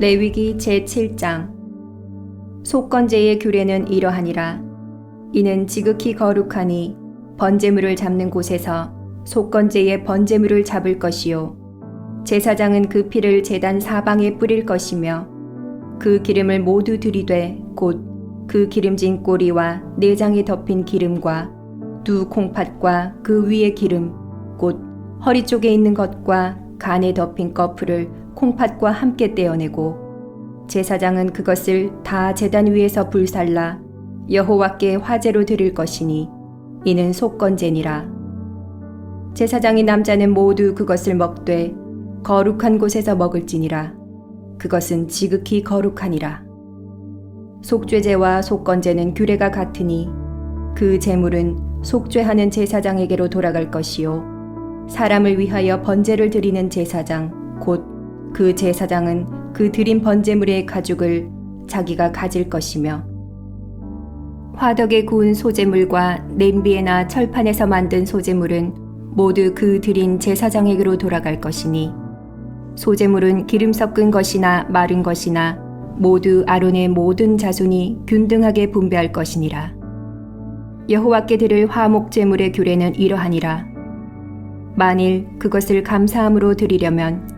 레위기 제7장. 속건제의 규례는 이러하니라. 이는 지극히 거룩하니 번제물을 잡는 곳에서 속건제의 번제물을 잡을 것이요. 제사장은 그 피를 제단 사방에 뿌릴 것이며 그 기름을 모두 들이되 곧 그 기름진 꼬리와 내장에 덮인 기름과 두 콩팥과 그 위의 기름 곧 허리 쪽에 있는 것과 간에 덮인 거풀을 콩팥과 함께 떼어내고 제사장은 그것을 다 제단 위에서 불살라 여호와께 화제로 드릴 것이니 이는 속건제니라. 제사장이 남자는 모두 그것을 먹되 거룩한 곳에서 먹을지니라. 그것은 지극히 거룩하니라. 속죄제와 속건제는 규례가 같으니 그 제물은 속죄하는 제사장에게로 돌아갈 것이요. 사람을 위하여 번제를 드리는 제사장 곧 그 제사장은 그 드린 번제물의 가죽을 자기가 가질 것이며 화덕에 구운 소제물과 냄비에나 철판에서 만든 소제물은 모두 그 드린 제사장에게로 돌아갈 것이니 소제물은 기름 섞은 것이나 마른 것이나 모두 아론의 모든 자손이 균등하게 분배할 것이니라. 여호와께 드릴 화목 제물의 규례는 이러하니라. 만일 그것을 감사함으로 드리려면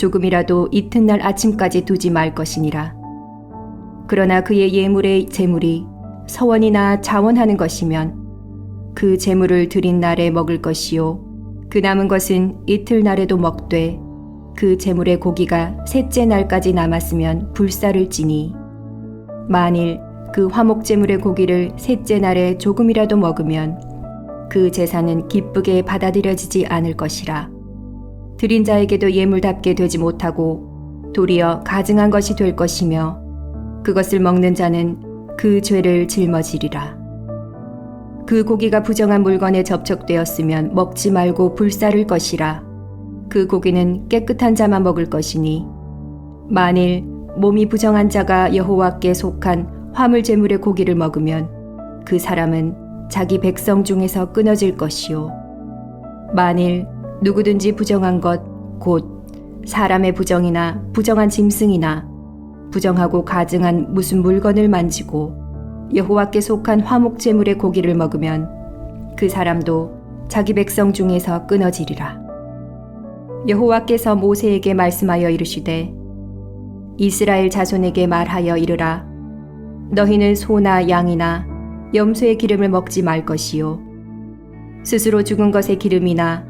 조금이라도 이튿날 아침까지 두지 말 것이니라. 그러나 그의 예물의 제물이 서원이나 자원하는 것이면 그 제물을 드린 날에 먹을 것이요 그 남은 것은 이틀날에도 먹되 그 제물의 고기가 셋째 날까지 남았으면 불사를 지니 만일 그 화목 제물의 고기를 셋째 날에 조금이라도 먹으면 그 제사는 기쁘게 받아들여지지 않을 것이라. 드린 자에게도 예물답게 되지 못하고 도리어 가증한 것이 될 것이며 그것을 먹는 자는 그 죄를 짊어지리라. 그 고기가 부정한 물건에 접촉되었으면 먹지 말고 불사를 것이라. 그 고기는 깨끗한 자만 먹을 것이니 만일 몸이 부정한 자가 여호와께 속한 화물 제물의 고기를 먹으면 그 사람은 자기 백성 중에서 끊어질 것이요 만일 누구든지 부정한 것, 곧 사람의 부정이나 부정한 짐승이나 부정하고 가증한 무슨 물건을 만지고 여호와께 속한 화목 제물의 고기를 먹으면 그 사람도 자기 백성 중에서 끊어지리라. 여호와께서 모세에게 말씀하여 이르시되 이스라엘 자손에게 말하여 이르라 너희는 소나 양이나 염소의 기름을 먹지 말 것이요 스스로 죽은 것의 기름이나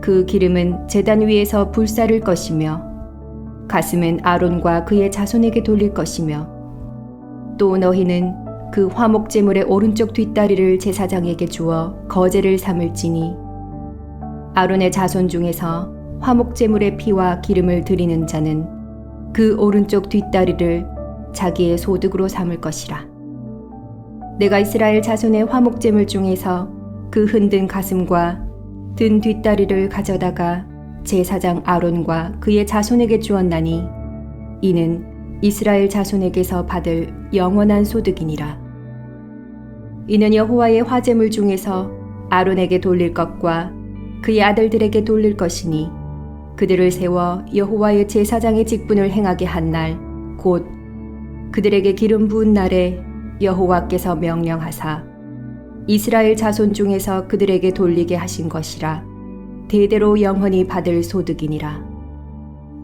그 기름은 제단 위에서 불사를 것이며 가슴은 아론과 그의 자손에게 돌릴 것이며 또 너희는 그 화목 제물의 오른쪽 뒷다리를 제사장에게 주어 거제를 삼을지니 아론의 자손 중에서 화목 제물의 피와 기름을 드리는 자는 그 오른쪽 뒷다리를 자기의 소득으로 삼을 것이라. 내가 이스라엘 자손의 화목 제물 중에서 그 흔든 가슴과 든 뒷다리를 가져다가 제사장 아론과 그의 자손에게 주었나니 이는 이스라엘 자손에게서 받을 영원한 소득이니라. 이는 여호와의 화제물 중에서 아론에게 돌릴 것과 그의 아들들에게 돌릴 것이니 그들을 세워 여호와의 제사장의 직분을 행하게 한 날 곧 그들에게 기름 부은 날에 여호와께서 명령하사 이스라엘 자손 중에서 그들에게 돌리게 하신 것이라. 대대로 영원히 받을 소득이니라.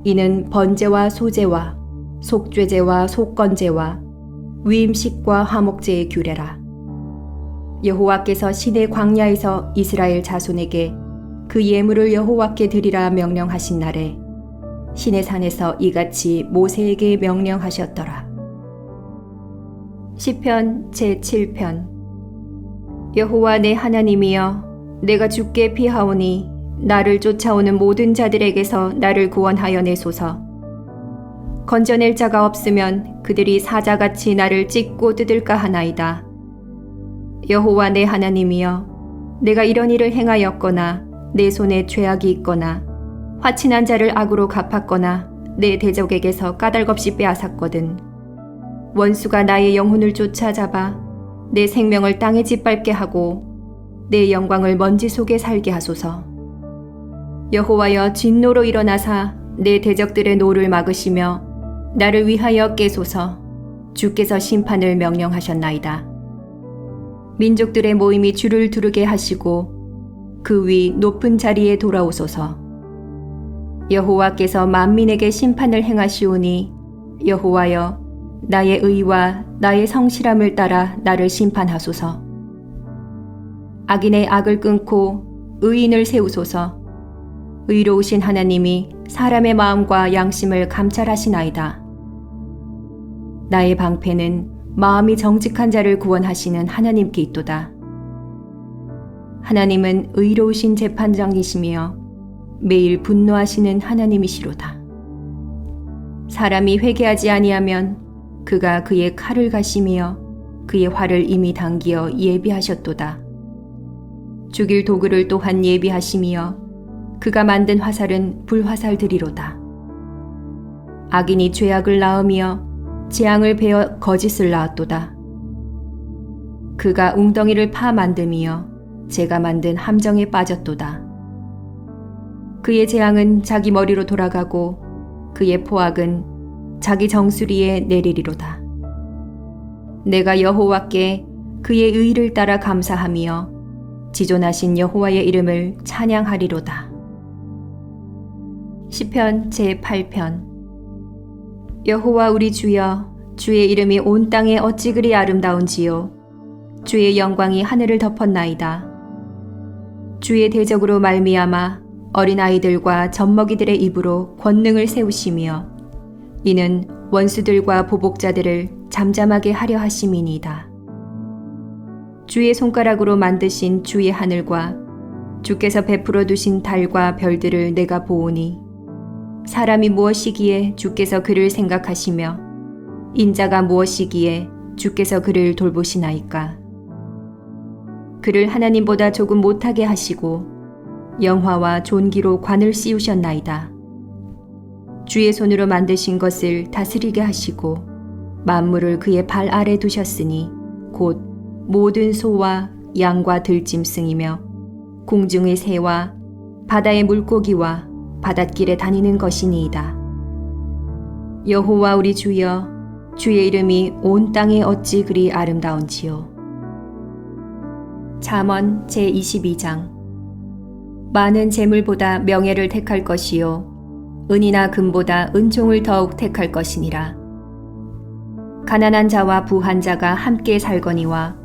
이는 번제와 소제와 속죄제와 속건제와 위임식과 화목제의 규례라. 여호와께서 시내 광야에서 이스라엘 자손에게 그 예물을 여호와께 드리라 명령하신 날에 신의 산에서 이같이 모세에게 명령하셨더라. 시편 제 7편 여호와 내 하나님이여 내가 죽게 피하오니 나를 쫓아오는 모든 자들에게서 나를 구원하여 내소서 건져낼 자가 없으면 그들이 사자같이 나를 찢고 뜯을까 하나이다. 여호와 내 하나님이여 내가 이런 일을 행하였거나 내 손에 죄악이 있거나 화친한 자를 악으로 갚았거나 내 대적에게서 까닭없이 빼앗았거든. 원수가 나의 영혼을 쫓아잡아 내 생명을 땅에 짓밟게 하고 내 영광을 먼지 속에 살게 하소서. 여호와여 진노로 일어나사 내 대적들의 노를 막으시며 나를 위하여 깨소서. 주께서 심판을 명령하셨나이다. 민족들의 모임이 주를 두르게 하시고 그 위 높은 자리에 돌아오소서. 여호와께서 만민에게 심판을 행하시오니 여호와여 나의 의와 나의 성실함을 따라 나를 심판하소서. 악인의 악을 끊고 의인을 세우소서. 의로우신 하나님이 사람의 마음과 양심을 감찰하시나이다. 나의 방패는 마음이 정직한 자를 구원하시는 하나님께 있도다. 하나님은 의로우신 재판장이시며 매일 분노하시는 하나님이시로다. 사람이 회개하지 아니하면 그가 그의 칼을 가시며 그의 활을 이미 당기어 예비하셨도다. 죽일 도구를 또한 예비하시며 그가 만든 화살은 불화살들이로다. 악인이 죄악을 낳으며 재앙을 베어 거짓을 낳았도다. 그가 웅덩이를 파 만듦이여 제가 만든 함정에 빠졌도다. 그의 재앙은 자기 머리로 돌아가고 그의 포악은 자기 정수리에 내리리로다. 내가 여호와께 그의 의를 따라 감사하며 지존하신 여호와의 이름을 찬양하리로다. 시편 제 8편 여호와 우리 주여 주의 이름이 온 땅에 어찌 그리 아름다운지요 주의 영광이 하늘을 덮었나이다. 주의 대적으로 말미암아 어린 아이들과 젖먹이들의 입으로 권능을 세우시며 이는 원수들과 보복자들을 잠잠하게 하려 하심이니이다. 주의 손가락으로 만드신 주의 하늘과 주께서 베풀어 두신 달과 별들을 내가 보오니 사람이 무엇이기에 주께서 그를 생각하시며 인자가 무엇이기에 주께서 그를 돌보시나이까 그를 하나님보다 조금 못하게 하시고 영화와 존귀로 관을 씌우셨나이다. 주의 손으로 만드신 것을 다스리게 하시고 만물을 그의 발 아래 두셨으니 곧 모든 소와 양과 들짐승이며 공중의 새와 바다의 물고기와 바닷길에 다니는 것이니이다. 여호와 우리 주여 주의 이름이 온 땅에 어찌 그리 아름다운지요. 잠언 제22장 많은 재물보다 명예를 택할 것이요 은이나 금보다 은총을 더욱 택할 것이니라. 가난한 자와 부한 자가 함께 살거니와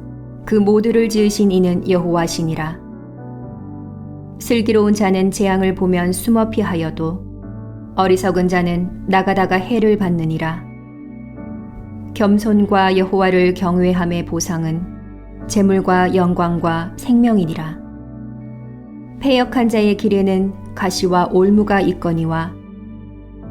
그 모두를 지으신 이는 여호와시니라. 슬기로운 자는 재앙을 보면 숨어 피하여도 어리석은 자는 나가다가 해를 받느니라. 겸손과 여호와를 경외함의 보상은 재물과 영광과 생명이니라. 패역한 자의 길에는 가시와 올무가 있거니와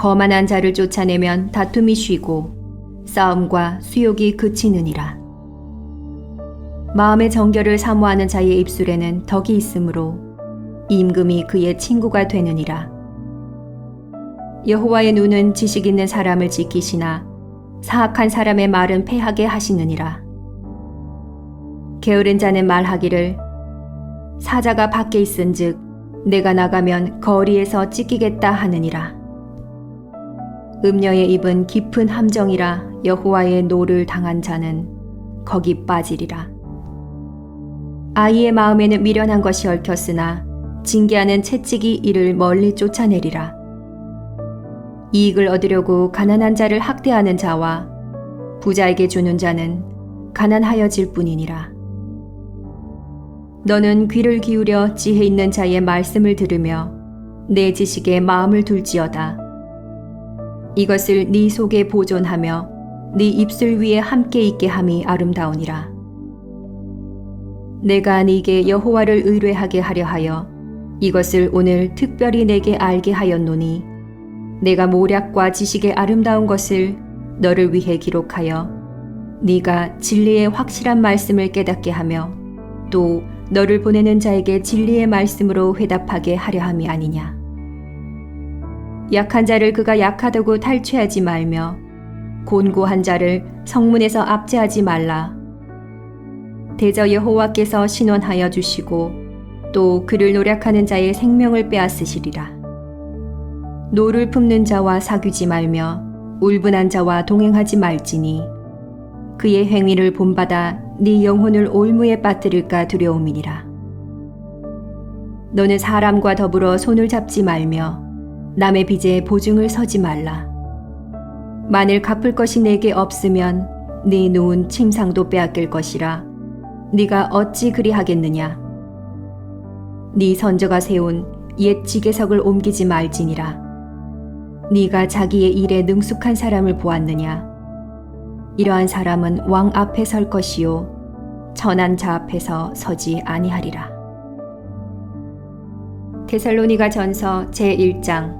거만한 자를 쫓아내면 다툼이 쉬고 싸움과 수욕이 그치느니라. 마음의 정결을 사모하는 자의 입술에는 덕이 있으므로 임금이 그의 친구가 되느니라. 여호와의 눈은 지식 있는 사람을 지키시나 사악한 사람의 말은 패하게 하시느니라. 게으른 자는 말하기를 사자가 밖에 있은즉 내가 나가면 거리에서 찢기겠다 하느니라. 음녀의 입은 깊은 함정이라 여호와의 노를 당한 자는 거기 빠지리라. 아이의 마음에는 미련한 것이 얽혔으나 징계하는 채찍이 이를 멀리 쫓아내리라. 이익을 얻으려고 가난한 자를 학대하는 자와 부자에게 주는 자는 가난하여질 뿐이니라. 너는 귀를 기울여 지혜 있는 자의 말씀을 들으며 내 지식에 마음을 둘지어다. 이것을 네 속에 보존하며 네 입술 위에 함께 있게 함이 아름다우니라. 내가 네게 여호와를 의뢰하게 하려 하여 이것을 오늘 특별히 내게 알게 하였노니 내가 모략과 지식의 아름다운 것을 너를 위해 기록하여 네가 진리의 확실한 말씀을 깨닫게 하며 또 너를 보내는 자에게 진리의 말씀으로 회답하게 하려 함이 아니냐. 약한 자를 그가 약하다고 탈취하지 말며 곤고한 자를 성문에서 압제하지 말라. 대저 여호와께서 신원하여 주시고 또 그를 노력하는 자의 생명을 빼앗으시리라. 노를 품는 자와 사귀지 말며 울분한 자와 동행하지 말지니 그의 행위를 본받아 네 영혼을 올무에 빠뜨릴까 두려움이니라. 너는 사람과 더불어 손을 잡지 말며 남의 빚에 보증을 서지 말라. 만일 갚을 것이 내게 없으면 네 놓은 침상도 빼앗길 것이라. 네가 어찌 그리하겠느냐? 네 선저가 세운 옛 지게석을 옮기지 말지니라. 네가 자기의 일에 능숙한 사람을 보았느냐? 이러한 사람은 왕 앞에 설 것이요 천한 자 앞에서 서지 아니하리라. 데살로니가 전서 제1장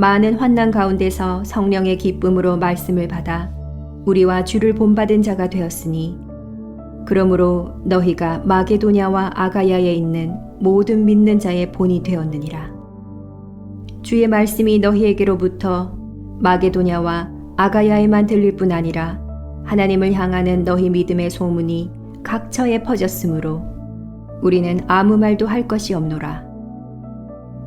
많은 환난 가운데서 성령의 기쁨으로 말씀을 받아 우리와 주를 본받은 자가 되었으니 그러므로 너희가 마게도냐와 아가야에 있는 모든 믿는 자의 본이 되었느니라. 주의 말씀이 너희에게로부터 마게도냐와 아가야에만 들릴 뿐 아니라 하나님을 향하는 너희 믿음의 소문이 각처에 퍼졌으므로 우리는 아무 말도 할 것이 없노라.